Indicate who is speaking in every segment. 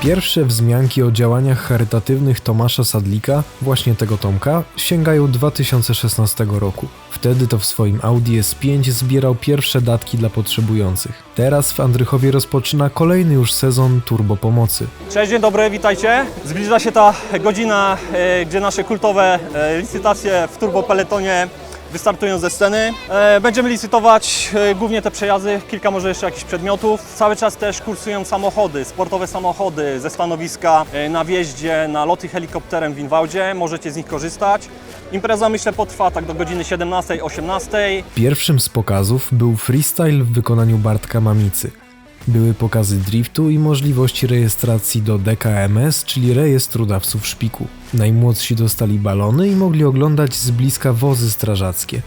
Speaker 1: Pierwsze wzmianki o działaniach charytatywnych Tomasza Sadlika, właśnie tego Tomka, sięgają 2016 roku. Wtedy to w swoim Audi S5 zbierał pierwsze datki dla potrzebujących. Teraz w Andrychowie rozpoczyna kolejny już sezon Turbo Pomocy.
Speaker 2: Cześć, dzień dobry, witajcie. Zbliża się ta godzina, e, gdzie nasze kultowe e, licytacje w Turbo Peletonie wystartują ze sceny. E, Będziemy licytować e, głównie te przejazdy, kilka może jeszcze jakichś przedmiotów. Cały czas też kursują samochody, sportowe samochody ze stanowiska e, na wjeździe, na loty helikopterem w Inwałdzie. Możecie z nich korzystać. Impreza myślę potrwa tak do godziny 17-18.
Speaker 1: Pierwszym z pokazów był freestyle w wykonaniu Bartka Mamicy. Były pokazy driftu i możliwości rejestracji do DKMS, czyli rejestru dawców szpiku. Najmłodsi dostali balony i mogli oglądać z bliska wozy strażackie.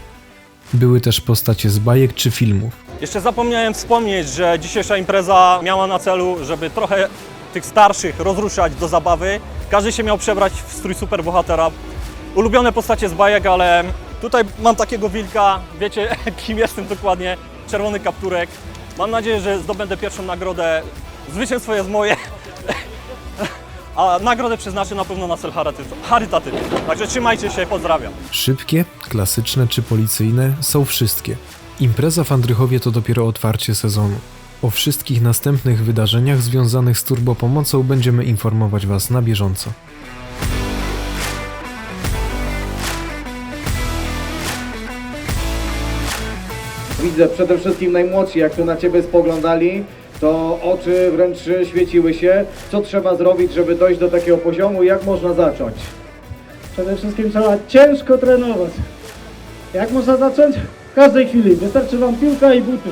Speaker 1: Były też postacie z bajek czy filmów.
Speaker 2: Jeszcze zapomniałem wspomnieć, że dzisiejsza impreza miała na celu, żeby trochę tych starszych rozruszać do zabawy. Każdy się miał przebrać w strój superbohatera. Ulubione postacie z bajek, ale tutaj mam takiego wilka, wiecie kim jestem dokładnie, czerwony kapturek. Mam nadzieję, że zdobędę pierwszą nagrodę. Zwycięstwo jest moje. A nagrodę przeznaczę na pewno na cel charytatywny. Także trzymajcie się, pozdrawiam.
Speaker 1: Szybkie, klasyczne czy policyjne są wszystkie. Impreza w Andrychowie to dopiero otwarcie sezonu. O wszystkich następnych wydarzeniach związanych z turbopomocą będziemy informować Was na bieżąco.
Speaker 3: Widzę przede wszystkim najmłodsi, jak tu na Ciebie spoglądali, to oczy wręcz świeciły się. Co trzeba zrobić, żeby dojść do takiego poziomu? Jak można zacząć?
Speaker 4: Przede wszystkim trzeba ciężko trenować. Jak można zacząć? W każdej chwili. Wystarczy Wam piłka i buty.